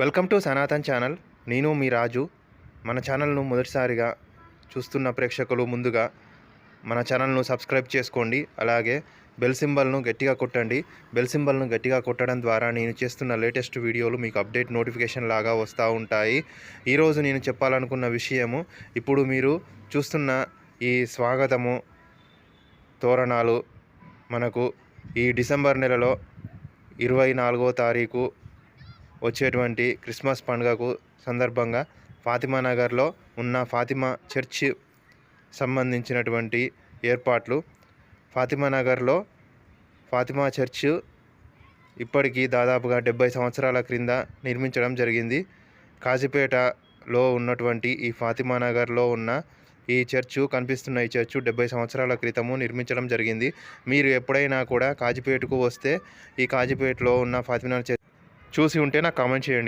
Welcome to Sanatan channel. నేను మీ రాజు. మన ఛానల్ను మొదటిసారిగా చూస్తున్న ప్రేక్షకులు ముందుగా మన ఛానల్ను సబ్స్క్రైబ్ చేసుకోండి. అలాగే బెల్ సింబల్ను గట్టిగా కొట్టండి. బెల్ సింబల్ను గట్టిగా కొట్టడం ద్వారా నేను చేస్తున్న లేటెస్ట్ వీడియోలు మీకు అప్డేట్ నోటిఫికేషన్ లాగా వస్తూ ఉంటాయి. ఈరోజు నేను చెప్పాలనుకున్న విషయము ఇప్పుడు మీరు చూస్తున్న ఈ స్వాగతము తోరణాలు మనకు ఈ డిసెంబర్ నెలలో ఇరవై నాలుగో తారీఖు వచ్చేటువంటి క్రిస్మస్ పండుగకు సందర్భంగా ఫాతిమా నగర్లో ఉన్న ఫాతిమా చర్చ్ సంబంధించినటువంటి ఏర్పాట్లు. ఫాతిమా నగర్లో ఫాతిమా చర్చ్ ఇప్పటికీ దాదాపుగా డెబ్బై సంవత్సరాల క్రింద నిర్మించడం జరిగింది. కాజీపేటలో ఉన్నటువంటి ఈ ఫాతిమా నగర్లో ఉన్న ఈ చర్చు కనిపిస్తున్న ఈ చర్చు డెబ్బై సంవత్సరాల క్రితము నిర్మించడం జరిగింది. మీరు ఎప్పుడైనా కూడా కాజీపేటకు వస్తే ఈ కాజీపేటలో ఉన్న ఫాతిమా చర్చ్ చూసి ఉంటే నాకు కామెంట్ చేయండి.